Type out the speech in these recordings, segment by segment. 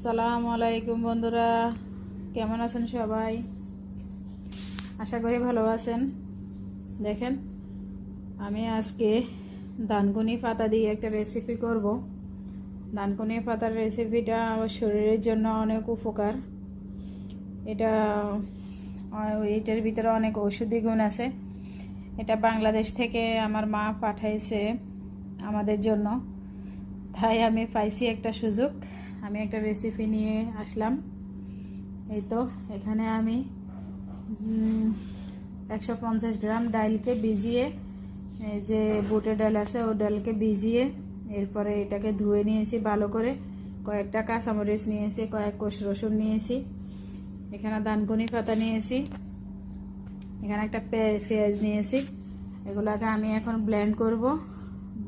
সালাম আলাইকুম বন্ধুরা। কেমন আছেন সবাই? আশা করি ভালো আছেন। দেখেন, আমি আজকে দানকুনি পাতা দিয়ে একটা রেসিপি করব। দানকুনি পাতার রেসিপিটা আমার শরীরের জন্য অনেক উপকার। এটা এটার ভিতরে অনেক ঔষধি গুণ আছে। এটা বাংলাদেশ থেকে আমার মা পাঠাইছে আমাদের জন্য। তাই আমি পাইছি একটা সুযোগ। আমি একটা রেসিপি নিয়ে আসলাম। এই তো, এখানে আমি একশো পঞ্চাশ গ্রাম ডাইলকে ভিজিয়ে যে বুটের ডাল আছে, ও ডালকে ভিজিয়ে, এরপরে এটাকে ধুয়ে নিয়েছি ভালো করে। কয়েকটা কাঁচামরিচ নিয়েছি, কয়েক কোষ রসুন নিয়েছি, এখানে দানকুনি পাতা নিয়েছি, এখানে একটা পেঁয়াজ নিয়েছি। এগুলোকে আমি এখন ব্লেন্ড করব।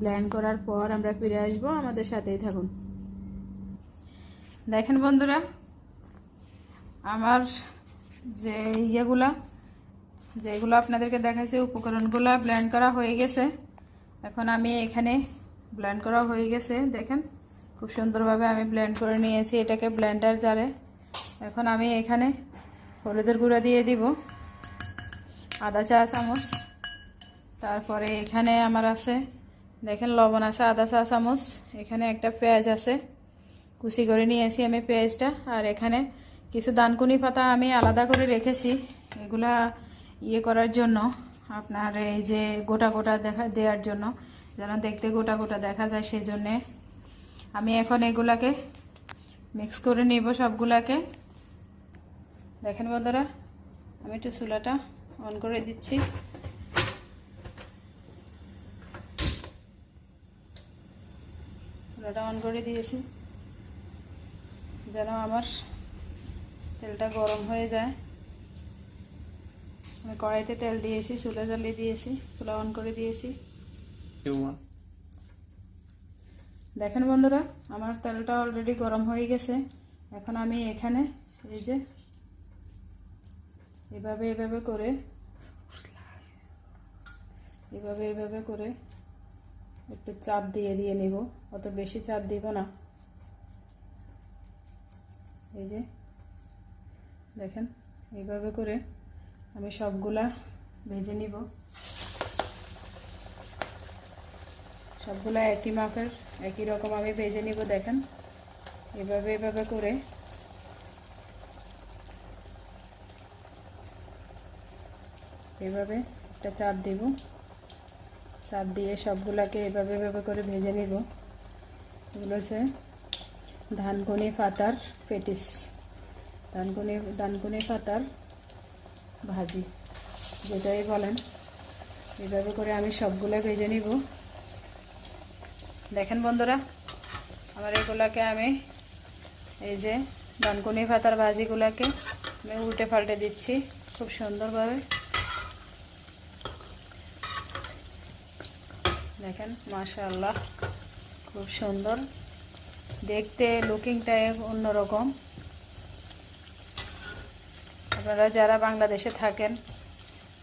ব্লেন্ড করার পর আমরা ফিরে আসব। আমাদের সাথেই থাকুন। দেখেন বন্ধুরা, আমার যে ইয়েগুলা, যেগুলো আপনাদেরকে দেখাচ্ছি উপকরণগুলো ব্ল্যান্ড করা হয়ে গেছে। এখন আমি এখানে ব্ল্যান্ড করা হয়ে গেছে, দেখেন। খুব সুন্দরভাবে আমি ব্ল্যান্ড করে নিয়েছি এটাকে ব্ল্যান্ডার জারে। এখন আমি এখানে হলুদের গুঁড়া দিয়ে দিব, আদা চা চামচ। তারপরে এখানে আমার আছে, দেখেন লবণ আছে, আদা চা চামচ। এখানে একটা পেঁয়াজ আছে। কুচি করে নিয়ে নিয়েছি আমি পেঁয়াজটা আর এখানে কিছু দানকুনি পাতা আমি আলাদা করে রেখেছি। এগুলা ইয়ে করার জন্য, আপনার এই যে গোটা গোটা দেখা, দেওয়ার জন্য, যেন দেখতে গোটা গোটা দেখা যায় সেই জন্যে আমি এখন এগুলাকে মিক্স করে নিব সবগুলাকে। দেখেন বন্ধুরা, আমি একটু চুলাটা অন করে দিচ্ছি। চুলাটা অন করে দিয়েছি। যেন আমার তেলটা গরম হয়ে যায়। আমি কড়াইতে তেল দিয়েছি, চুলা জ্বালিয়ে দিয়েছি, চুলা অন করে দিয়েছি। দেখেন বন্ধুরা, আমার তেলটা অলরেডি গরম হয়ে গেছে। এখন আমি এখানে এই যে এভাবে এভাবে করে এভাবে এভাবে করে একটু চাপ দিয়ে দিয়ে নিব। অত বেশি চাপ দিব না। এই যে, দেখেন, এইভাবে করে আমি সবগুলা ভেজে নিব। সবগুলা একই মাপের, একই রকম আমি ভেজে নিব, দেখেন। এভাবে এভাবে করে এভাবে একটা চাপ দিব। চাপ দিয়ে সবগুলাকে এভাবে এভাবে করে ভেজে নিব। এগুলো হচ্ছে ধানকুনি পাতার পেটিস ধানকুনি ধানকুনি পাতার ভাজি যেটাই বলেন, এভাবে করে আমি সবগুলো ভেজে নিব। দেখেন বন্ধুরা, আমার এগুলাকে আমি এই যে ধানকুনি পাতার ভাজিগুলোকে আমি উল্টে পাল্টে দিচ্ছি খুব সুন্দরভাবে। দেখেন, মাশাআল্লাহ, খুব সুন্দর। দেখতে লুকিংটা অন্যরকম। আপনারা যারা বাংলাদেশে থাকেন,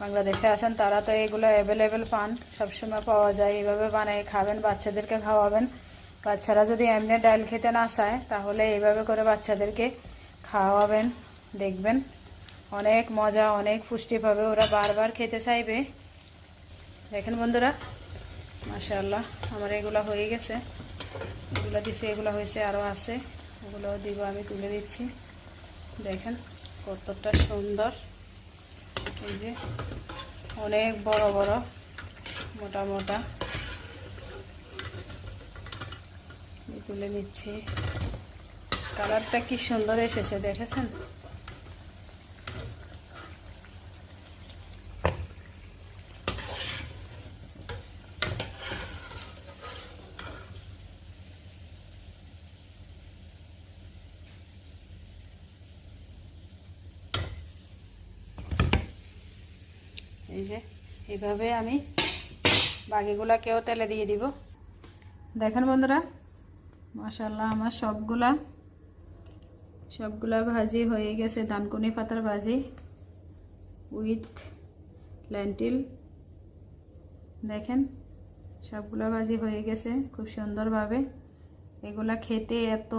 বাংলাদেশে আছেন, তারা তো এগুলো অ্যাভেলেবেল পান, সবসময় পাওয়া যায়। এইভাবে বানিয়ে খাবেন, বাচ্চাদেরকে খাওয়াবেন। বাচ্চারা যদি এমনি ডাল খেতে না চায়, তাহলে এইভাবে করে বাচ্চাদেরকে খাওয়াবেন, দেখবেন। অনেক মজা, অনেক পুষ্টি পাবে ওরা বারবার খেতে চাইবে। দেখেন বন্ধুরা, মাশাআল্লাহ, আমার এগুলো হয়ে গেছে। এগুলো দিছি এগুলো হয়েছে আরও আছে, ওগুলো দিব, আমি তুলে দিচ্ছি। দেখেন কতটা সুন্দর। এই যে অনেক বড় বড়, মোটা মোটা। তুলে নিচ্ছি। কালারটা কি সুন্দর এসেছে, দেখেছেন? যে, এইভাবে আমি বাকিগুলাকেও তেলে দিয়ে দিব। দেখেন বন্ধুরা মাশাল্লাহ আমার সবগুলা সবগুলা ভাজি হয়ে গেছে, দানকুনি পাতার ভাজি উইথ ল্যান্টিল দেখেন, সবগুলা ভাজি হয়ে গেছে খুব সুন্দরভাবে। এগুলা খেতে এত